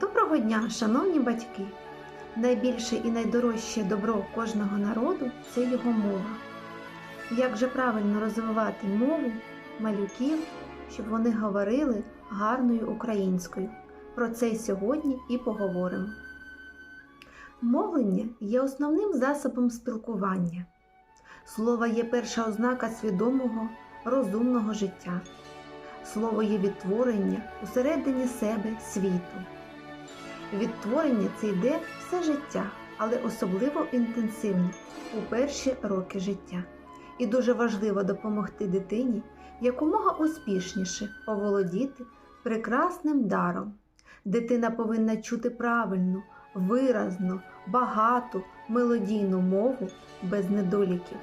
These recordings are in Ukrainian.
Доброго дня, шановні батьки! Найбільше і найдорожче добро кожного народу це його мова. Як же правильно розвивати мову малюків, щоб вони говорили гарною українською? Про це сьогодні і поговоримо. Мовлення є основним засобом спілкування. Слово є перша ознака свідомого, розумного життя. Слово є відтворення усередині себе світу. Відтворення це йде все життя, але особливо інтенсивно у перші роки життя. І дуже важливо допомогти дитині якомога успішніше оволодіти прекрасним даром. Дитина повинна чути правильну, виразну, багату, мелодійну мову без недоліків.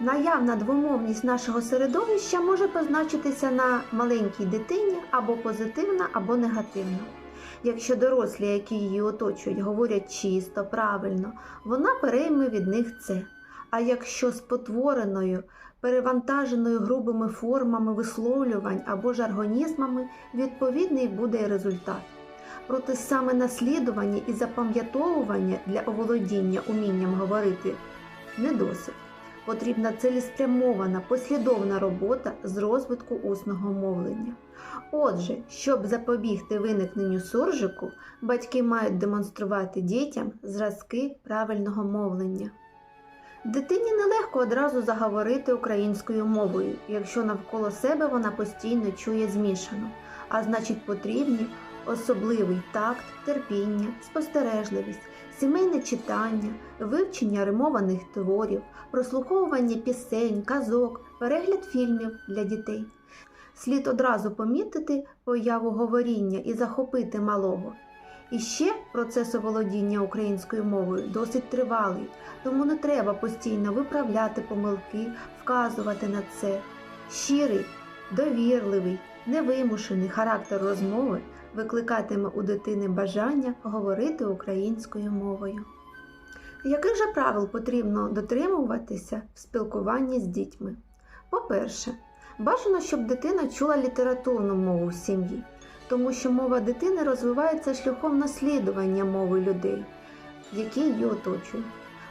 Наявна двомовність нашого середовища може позначитися на маленькій дитині або позитивна, або негативна. Якщо дорослі, які її оточують, говорять чисто, правильно, вона перейме від них це. А якщо спотвореною, перевантаженою грубими формами висловлювань або жаргонізмами, відповідний буде і результат. Проте саме наслідування і запам'ятовування для оволодіння умінням говорити не досить. Потрібна цілеспрямована послідовна робота з розвитку усного мовлення. Отже, щоб запобігти виникненню суржику, батьки мають демонструвати дітям зразки правильного мовлення. Дитині нелегко одразу заговорити українською мовою, якщо навколо себе вона постійно чує змішану, а значить потрібні особливий такт, терпіння, спостережливість, сімейне читання, вивчення римованих творів, прослуховування пісень, казок, перегляд фільмів для дітей. Слід одразу помітити появу говоріння і захопити малого. І ще процес оволодіння українською мовою досить тривалий, тому не треба постійно виправляти помилки, вказувати на це. Щирий, довірливий, невимушений характер розмови викликатиме у дитини бажання говорити українською мовою. Яких же правил потрібно дотримуватися в спілкуванні з дітьми? По-перше, бажано, щоб дитина чула літературну мову в сім'ї, тому що мова дитини розвивається шляхом наслідування мови людей, які її оточують.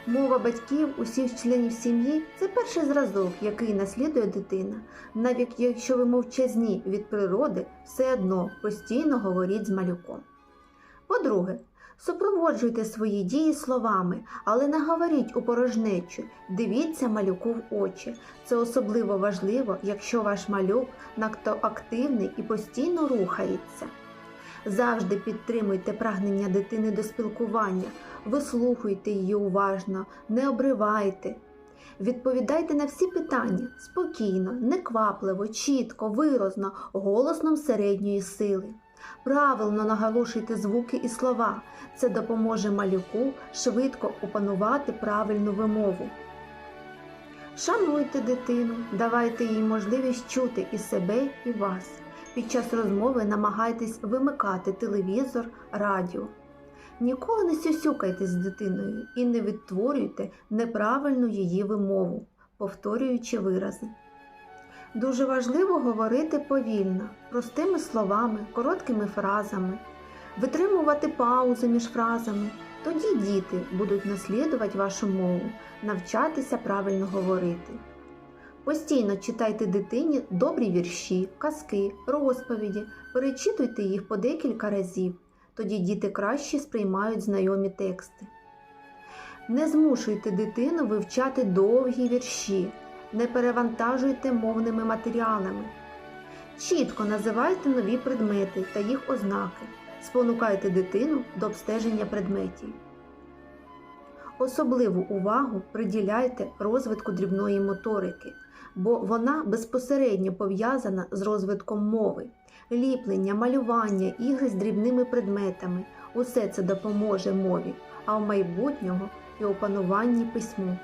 Мова батьків, усіх членів сім'ї це перший зразок, який наслідує дитина. Навіть якщо ви мовчазні від природи, все одно постійно говоріть з малюком. По-друге, супроводжуйте свої дії словами, але не говоріть у порожнечу, дивіться малюку в очі. Це особливо важливо, якщо ваш малюк надто активний і постійно рухається. Завжди підтримуйте прагнення дитини до спілкування, вислухуйте її уважно, не обривайте. Відповідайте на всі питання спокійно, неквапливо, чітко, виразно, голосном середньої сили. Правильно наголошуйте звуки і слова. Це допоможе малюку швидко опанувати правильну вимову. Шануйте дитину, давайте їй можливість чути і себе, і вас. Під час розмови намагайтесь вимикати телевізор, радіо. Ніколи не сюсюкайте з дитиною і не відтворюйте неправильну її вимову, повторюючи вирази. Дуже важливо говорити повільно, простими словами, короткими фразами, витримувати паузи між фразами. Тоді діти будуть наслідувати вашу мову, навчатися правильно говорити. Постійно читайте дитині добрі вірші, казки, розповіді, перечитуйте їх по декілька разів. Тоді діти краще сприймають знайомі тексти. Не змушуйте дитину вивчати довгі вірші, не перевантажуйте мовними матеріалами. Чітко називайте нові предмети та їх ознаки, спонукайте дитину до обстеження предметів. Особливу увагу приділяйте розвитку дрібної моторики, бо вона безпосередньо пов'язана з розвитком мови. Ліплення, малювання, ігри з дрібними предметами усе це допоможе мові, а в майбутнього і опануванні письму.